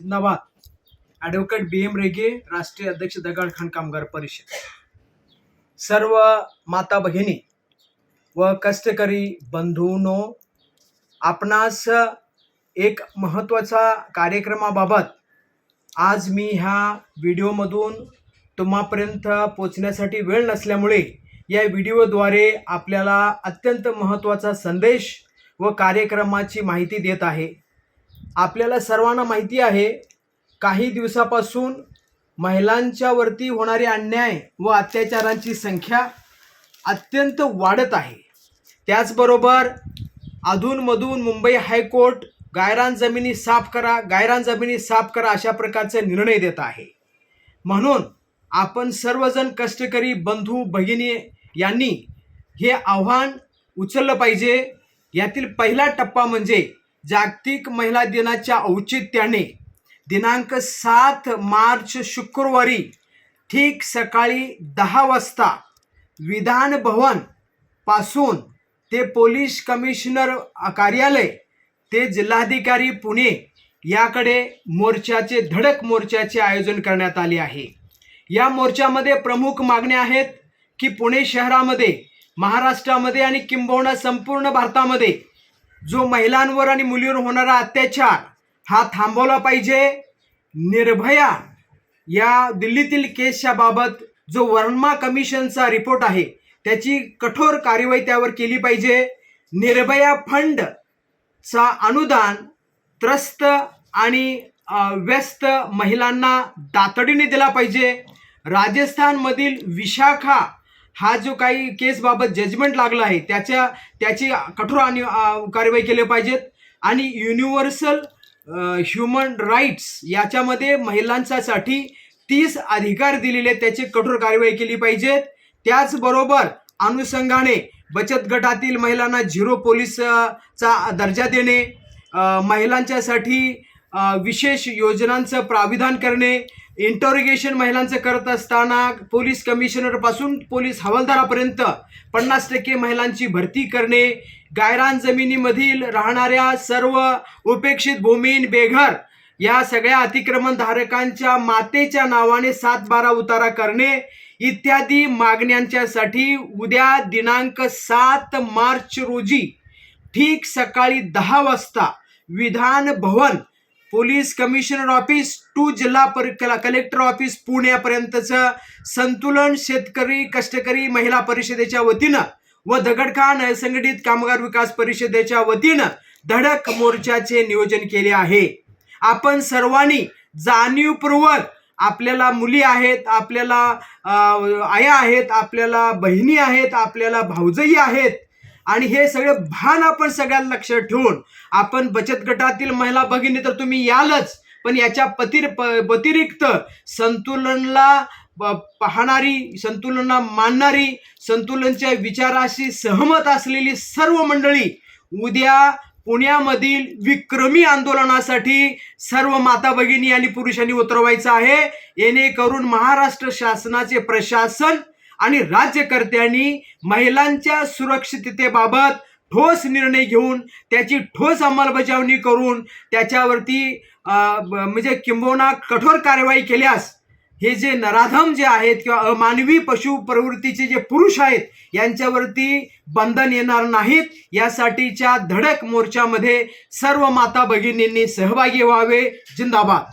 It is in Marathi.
जिंदाबाद. ॲडव्होकेट बी एम रेगे राष्ट्रीय अध्यक्ष दगड कामगार परिषद. सर्व माता भगिनी व कष्टकरी बंधूनो आपणास एक महत्त्वाचा कार्यक्रमाबाबत आज मी ह्या व्हिडिओमधून तुम्हापर्यंत पोचण्यासाठी वेळ नसल्यामुळे या व्हिडिओद्वारे आपल्याला अत्यंत महत्त्वाचा संदेश व कार्यक्रमाची माहिती देत आहे. आपल्याला सर्वांना माहिती आहे काही दिवसापासून महिलांच्या वरती होणारे अन्याय व अत्याचारांची संख्या अत्यंत वाढत आहे. त्याचबरोबर अधूनमधून मुंबई हायकोर्ट गायरान जमिनी साफ करा गायरान जमिनी साफ करा अशा प्रकारचे निर्णय देत आहे. म्हणून आपण सर्वजण कष्टकरी बंधू भगिनी यांनी हे आव्हान उचललं पाहिजे. यातील पहिला टप्पा म्हणजे जागतिक महिला दिनाच्या औचित्याने दिनांक सात मार्च शुक्रवारी ठीक सकाळी दहा वाजता विधान भवनपासून ते पोलीस कमिशनर कार्यालय ते जिल्हाधिकारी पुणे याकडे मोर्चाचे धडक मोर्चाचे आयोजन करण्यात आले आहे. या मोर्चामध्ये प्रमुख मागण्या आहेत की पुणे शहरामध्ये महाराष्ट्रामध्ये आणि किंबहुना संपूर्ण भारतामध्ये जो महिलांवर आणि मुलीवर होणारा अत्याचार हा थांबवला पाहिजे. निर्भया या दिल्लीतील केसच्या बाबत जो वर्मा कमिशनचा रिपोर्ट आहे त्याची कठोर कार्यवाही त्यावर केली पाहिजे. निर्भया फंडचा अनुदान त्रस्त आणि व्यस्त महिलांना तातडीने दिला पाहिजे. राजस्थानमधील विशाखा हा जो काही केसबाबत जजमेंट लागला आहे त्याच्या त्याची कठोर आणि कारवाई केली पाहिजेत. आणि युनिव्हर्सल ह्युमन राईट्स याच्यामध्ये महिलांच्यासाठी तीस अधिकार दिलेले त्याची कठोर कारवाई केली पाहिजेत. त्याचबरोबर अनुषंगाने बचत गटातील महिलांना झिरो पोलीसचा दर्जा देणे महिलांच्यासाठी विशेष योजनांचं प्राविधान करणे इंटरोगेशन महिलांचं करत असताना पोलीस कमिशनरपासून पोलीस हवालदारापर्यंत पन्नास टक्के महिलांची भरती करणे गायरान जमिनीमधील राहणाऱ्या सर्व उपेक्षित भूमीन बेघर या सगळ्या अतिक्रमणधारकांच्या मातेच्या नावाने सात बारा उतारा करणे इत्यादी मागण्यांच्यासाठी उद्या दिनांक सात मार्च रोजी ठीक सकाळी दहा वाजता Vidhan Bhavan police commissioner office to जिल्हा पर कला- कलेक्टर ऑफिस पुण्यापर्यंतचं संतुलन शेतकरी कष्टकरी महिला परिषदेच्या वतीनं व दगडखान असंघटित कामगार विकास परिषदेच्या वतीनं धडक मोर्चाचे नियोजन केले आहे. आपण सर्वांनी जाणीवपूर्वक आपल्याला मुली आहेत आपल्याला आया आहेत आपल्याला बहिणी आहेत आपल्याला भाऊजई आहेत आणि हे सगळं भान आपण सगळ्यांना लक्षात ठेवून आपण बचत गटातील महिला भगिनी तर तुम्ही यालच पण याच्या पतिर प व्यतिरिक्त संतुलनला पाहणारी संतुलनला मानणारी संतुलनच्या विचाराशी सहमत असलेली सर्व मंडळी उद्या पुण्यामधील विक्रमी आंदोलनासाठी सर्व माता भगिनी आणि पुरुषांनी उतरवायचं आहे. येणेकरून महाराष्ट्र शासनाचे प्रशासन आणि राज्यकर्त्यांनी महिलांच्या सुरक्षिततेबाबत ठोस निर्णय घेऊन त्याची ठोस अंमलबजावणी करून त्याच्यावरती म्हणजे किंबहुना कठोर कारवाई केल्यास हे जे नराधम जे आहेत किंवा अमानवी पशु प्रवृत्तीचे जे पुरुष आहेत यांच्यावरती बंधन येणार नाहीत. यासाठीच्या धडक मोर्चामध्ये सर्व माता भगिनींनी सहभागी व्हावे. जिंदाबाद.